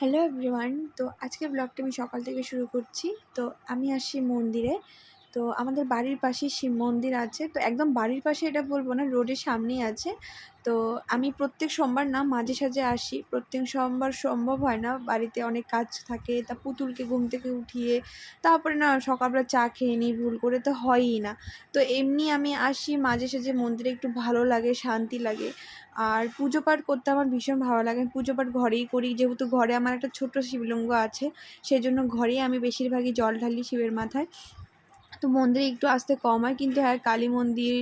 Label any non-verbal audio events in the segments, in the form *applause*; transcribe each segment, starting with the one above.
Hello everyone তো আজকের ব্লগটা আমি সকাল থেকে শুরু করছি। তো আমি আসি মন্দিরে। তো আমাদের বাড়ির পাশেই শিব মন্দির আছে। তো একদম বাড়ির পাশে এটা বলব না, রোডের সামনেই আছে। তো আমি প্রত্যেক সোমবার না মাঝে সাঝে আসি। প্রত্যেক সোমবার সম্ভব হয় না বাড়িতে অনেক কাজ থাকে, তা পুতুলকে ঘুম থেকে উঠিয়ে তারপরে না সকালবেলা চা খেয়ে নিই, ভুল করে তো হয়ই না। তো এমনি আমি আসি, মাঝে সাঝে মন্দিরে একটু ভালো লাগে, শান্তি লাগে। আর পুজো পাঠ করতে আমার ভীষণ ভালো লাগে। পুজো পাঠ ঘরেই করি, যেহেতু ঘরে আমার একটা ছোট্ট শিবলিঙ্গ আছে সেই জন্য ঘরেই আমি বেশিরভাগই জল ঢালি শিবের মাথায়। তো মন্দিরে একটু আসতে কম হয়। কিন্তু হ্যাঁ কালী মন্দির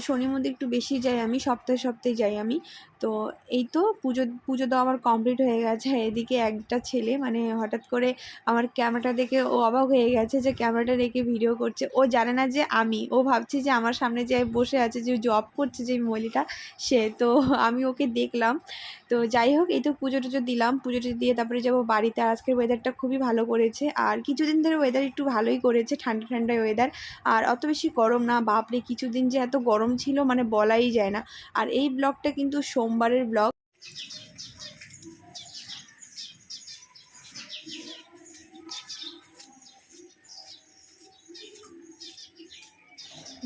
শনি মন্দির একটু বেশি যাই আমি, সপ্তাহে সপ্তাহে যাই আমি। তো এই তো পুজো পুজো তো আমার কমপ্লিট হয়ে গেছে। এদিকে একটা ছেলে মানে হঠাৎ করে আমার ক্যামেরাটা দেখে ও অবাক হয়ে গেছে যে ক্যামেরাটা রেখে ভিডিও করছে। ও জানে না যে আমি, ও ভাবছে যে আমার সামনে যে বসে আছে, যে জব করছে যে মহিলাটা, সে তো *laughs* আমি ওকে দেখলাম। তো যাই হোক, এই তো পুজো টুজো দিলাম। পুজো টুজো দিয়ে তারপরে যাব বাড়িতে। আর আজকের ওয়েদারটা খুবই ভালো করেছে। আর কিছুদিন ধরে ওয়েদার একটু ভালোই করেছে, ঠান্ডা ঠান্ডা ওয়েদার আর অত বেশি গরম না, বাপরে! কিছুদিন যে এত গরম ছিল মানে বলাই যায় না। আর এই ব্লগটা কিন্তু সোমবারের ব্লগ।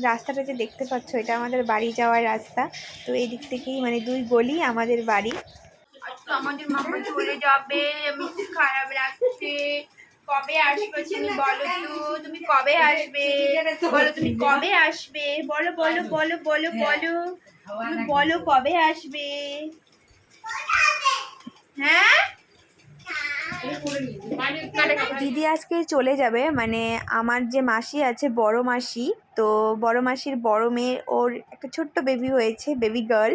রাস্তাটা যে দেখতে পাচ্ছ, এটা আমাদের বাড়ি যাওয়ার রাস্তা। তো এই দিক থেকেই মানে দুই গলি আমাদের বাড়ি। আমাদের মামা চলে যাবে, আমি খারাপ লাগছে কবে আসবে তুমি বলো তুমি কবে আসবে? বলো তুমি কবে আসবে? বলো বলো বলো বলো বলো। তুমি বলো। কবে আসবে? হ্যাঁ? দিদি আজকে চলে যাবে মানে আমার যে মাসি আছে বড় মাসি তো বড় মাসির বড় মেয়ে, ওর একটা ছোট্ট বেবি হয়েছে বেবি গার্ল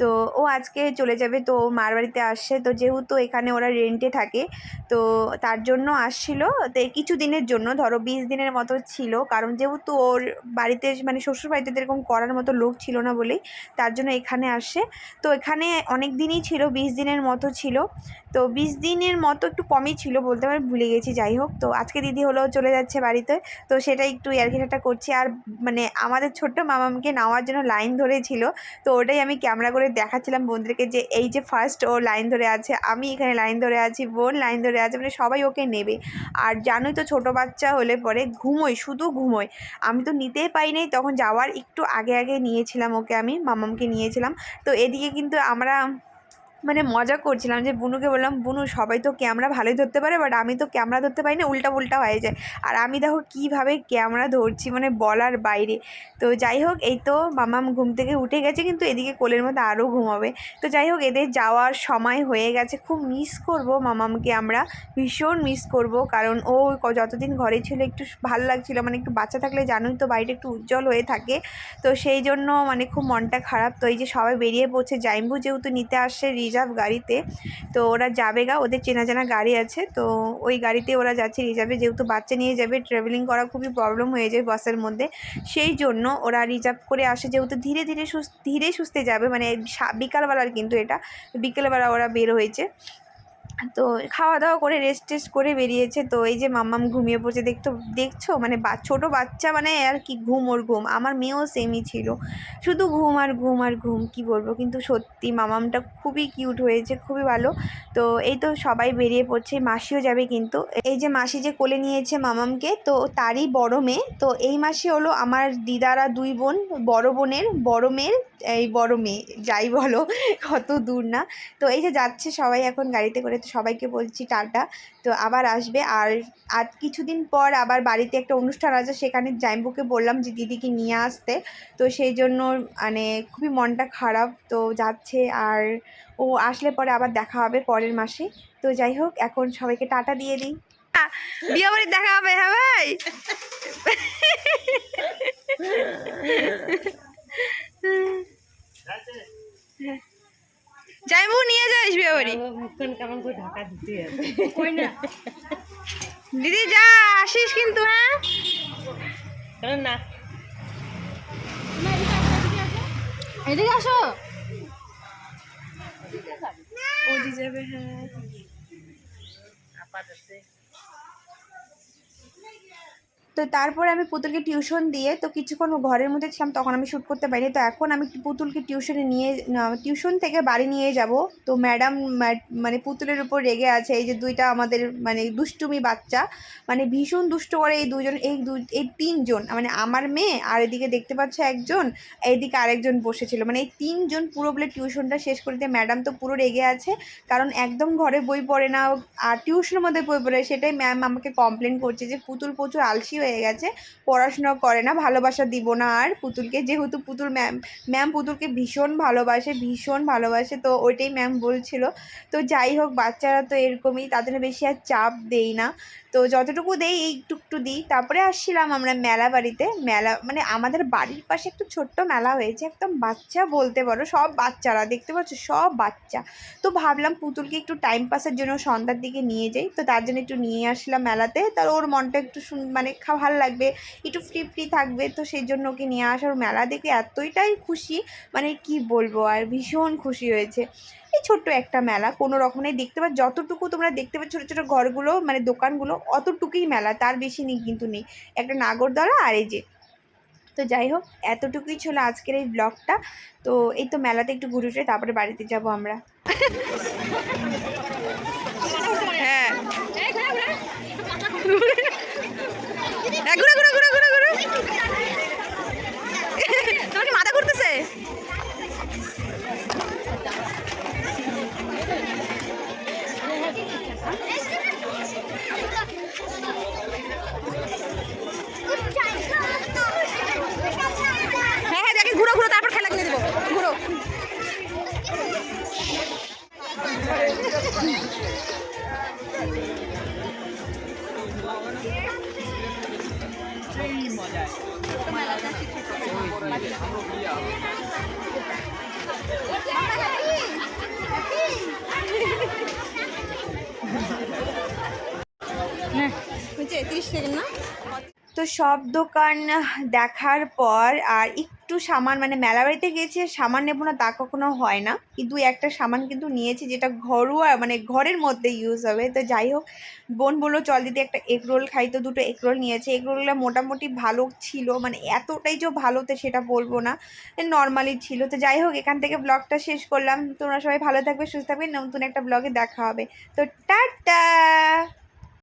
তো ও আজকে চলে যাবে, তো মার বাড়িতে আসছে। তো যেহেতু এখানে ওরা রেন্টে থাকে, তো তার জন্য আসছিল। তো কিছু দিনের জন্য, ধরো বিশ দিনের মতো ছিল। কারণ যেহেতু ওর বাড়িতে মানে শ্বশুর বাড়িতে এরকম করার মতো লোক ছিল না বলেই তার জন্য এখানে আসে তো এখানে অনেক দিনই ছিল, বিশ দিনের মতো ছিল। তো বিশ দিনের মতো একটু কমই ছিল বলতে পারি ভুলে গেছি, যাই হোক। তো আজকে দিদি হলো চলে যাচ্ছে বাড়িতে। তো সেটা একটু ইয়ারকিটাটা করছি। আর মানে আমাদের ছোট্ট মামামকে নেওয়ার জন্য লাইন ধরেছিল তো ওটাই আমি ক্যামেরা করে দেখাচ্ছিলাম বন্ধুদেরকে যে, এই যে ফার্স্ট ও লাইন ধরে আছে, আমি এখানে লাইন ধরে আছি, বোন লাইন ধরে আছে মানে সবাই ওকে নেবে। আর জানোই তো ছোটো বাচ্চা হলে পরে ঘুমোই, শুধু ঘুমোই। আমি তো নিতেই পাই নাই, তখন যাওয়ার একটু আগে আগে নিয়েছিলাম ওকে আমি, মামামকে নিয়েছিলাম। তো এদিকে কিন্তু আমরা মানে মজা করছিলাম যে বুনুকে বললাম, বুনু, সবাই তো ক্যামেরা ভালোই ধরতে পারে, বাট আমি তো ক্যামেরা ধরতে পারি না উল্টা উল্টা হয়ে যায়। আর আমি দেখো কীভাবে ক্যামেরা ধরছি মানে বলার বাইরে। তো যাই হোক, এই তো মামাম ঘুম থেকে উঠে গেছে, কিন্তু এদিকে কোলের মধ্যে আরও ঘুমাবে। তো যাই হোক, এদের যাওয়ার সময় হয়ে গেছে। খুব মিস করব মামামকে আমরা, ভীষণ মিস করব, কারণ ও যতদিন ঘরে ছিল, একটু ভালো লাগছিল মানে একটু বাচ্চা থাকলে জানোই তো বাড়িটা একটু উজ্জ্বল হয়ে থাকে। তো সেই জন্য মানে খুব মনটা খারাপ। তো এই যে সবাই বেরিয়ে পড়ছে, জাইম্বু যেহেতু নিতে আসছে, রিজ রিজার্ভ গাড়িতে। তো ওরা যাবে গা, ওদের চেনা জানা গাড়ি আছে। তো ওই গাড়িতে ওরা যাচ্ছে রিজার্ভে। যেহেতু বাচ্চা নিয়ে যাবে ট্রাভেলিং করা খুবই প্রবলেম হয়ে যায় বাসের মধ্যে। সেই জন্য ওরা রিজার্ভ করে আসে। যেহেতু ধীরে ধীরে সুস্থ, ধীরে সুস্থে যাবে। মানে বিকালবেলার কিন্তু এটা। বিকেলবেলা ওরা বের হয়েছে। তো খাওয়া দাওয়া করে রেস্ট টেস্ট করে বেরিয়েছে। তো এই যে মাম্মাম ঘুমিয়ে পড়ছে, দেখতো, দেখছ? মানে ছোটো বাচ্চা মানে আর কি ঘুম ওর ঘুম। আমার মেয়েও সেমই ছিল। শুধু ঘুম আর ঘুম আর ঘুম, কি বলব? কিন্তু সত্যি মামামটা খুবই কিউট হয়েছে, খুবই ভালো। তো এই তো সবাই বেরিয়ে পড়ছে, মাসিও যাবে কিন্তু। এই যে মাসি যে কোলে নিয়েছে মামামকে তো তারই বড় মেয়ে। তো এই মাসি হলো আমার দিদারা দুই বোন, বড় বোনের, বড় মেয়ের এই বড় মেয়ে যাই বলো কত দূর না। তো এই যে যাচ্ছে সবাই এখন গাড়িতে করে তো সবাইকে বলছি টাটা। তো আবার আসবে আর আর কিছুদিন পর আবার বাড়িতে একটা অনুষ্ঠান আছে সেখানে জাইম্বুকে বললাম যে দিদিকে নিয়ে আসতে। তো সেই জন্য মানে খুবই মনটা খারাপ তো যাচ্ছে আর ও আসলে পরে আবার দেখা হবে পরের মাসে। তো যাই হোক এখন সবাইকে টাটা দিয়ে দিই। বিয়ে বাড়ি দেখা হবে হ্যাঁ ভাই? *laughs* *laughs* যাইমু নিয়ে যাইস বিয়ে বাড়ি কেমন করে ঢাকা দিতে কই না? দিদি যা আসিস কিন্তু হ্যাঁ? না। এদিকে আসো। ওদি যাবে হ্যাঁ। তো তারপর আমি পুতুলকে টিউশন দিয়ে তো কিছুক্ষণ ঘরের মধ্যে ছিলাম, তখন আমি শ্যুট করতে পারিনি। তো এখন আমি পুতুলকে টিউশনে নিয়ে টিউশন থেকে বাড়ি নিয়ে যাব। তো ম্যাডাম মানে পুতুলের উপর রেগে আছে, এই যে দুইটা আমাদের মানে দুষ্টুমি বাচ্চা মানে ভীষণ দুষ্ট করে এই দুজন, এই দু, এই তিনজন মানে আমার মেয়ে আর এদিকে দেখতে পাচ্ছ একজন এইদিকে আরেকজন বসেছিল। মানে এই তিনজন পুরো বলে টিউশনটা শেষ করে দিয়ে ম্যাডাম তো পুরো রেগে আছে, কারণ একদম ঘরে বই পড়ে না, আর টিউশনের মধ্যে বই পড়ে, সেটাই ম্যাম আমাকে কমপ্লেন করছে যে পুতুল প্রচুর আলসি হয়ে গেছে। পড়াশোনা করে না, ভালোবাসা দিব না আর পুতুলকে। যেহেতু পুতুল ম্যাম ম্যাম পুতুলকে ভীষণ ভালোবাসে ভীষণ ভালোবাসে, তো ওইটাই ম্যাম বলছিল। তো যাই হোক, বাচ্চারা তো এরকমই, তাদের বেশি আর চাপ দেই না। তো যতটুকু দেই, এইটুকটু দিই। তারপরে আসছিলাম আমরা মেলা বাড়িতে। মেলা মানে আমাদের বাড়ির পাশে একটু ছোট্ট মেলা হয়েছে, একদম বাচ্চা বলতে পারো, সব বাচ্চারা, দেখতে পাচ্ছ, সব বাচ্চা। তো ভাবলাম পুতুলকে একটু টাইম পাসের জন্য সন্ধ্যার দিকে নিয়ে যাই। তো তার জন্য একটু নিয়ে আসলাম মেলাতে। তার ওর মনটা একটু মানে ভালো লাগবে, একটু ফ্রি ফ্রি থাকবে। তো সেই জন্য ওকে নিয়ে আসার মেলা দেখে এতটাই খুশি মানে কি বলব, আর ভীষণ খুশি হয়েছে। এই ছোট্ট একটা মেলা, কোনো রকমের দেখতে পাচ্ছ, যতটুকু তোমরা দেখতে পাচ্ছ ছোটো ছোটো ঘরগুলো মানে দোকানগুলো, অতটুকুই মেলা, তার বেশি নেই কিন্তু নেই। একটা নাগরদলা আর এই যে। তো যাই হোক, এতটুকুই ছিল আজকের এই ব্লগটা। তো এই তো মেলাতে একটু ঘুরে উঠে, তারপরে বাড়িতে যাব আমরা। হ্যাঁ। ঘুরো ঘুরো ঘুরো ঘুরো ঘুরো। হয়েছে তিরিশ সেকেন্ড না? তো সব দোকান দেখার পর, আর একটু সামান মানে মেলা বাড়িতে গেছি সামান নেব না তা কখনো হয় না। কিন্তু একটা সামান কিন্তু নিয়েছি যেটা ঘরোয়া মানে ঘরের মধ্যে ইউজ হবে। তো যাই হোক, বোন বলল, চল দিদি একটা এগ রোল খাই তো। দুটো এগ রোল নিয়েছে। এগ রোলগুলো মোটামুটি ভালো ছিল মানে এতটাই যে ভালো তো সেটা বলব না নর্মালি ছিল। তো যাই হোক, এখান থেকে ব্লগটা শেষ করলাম। তোমরা সবাই ভালো থাকবে, সুস্থ থাকবে। নতুন একটা ব্লগে দেখা হবে। তো টাটা!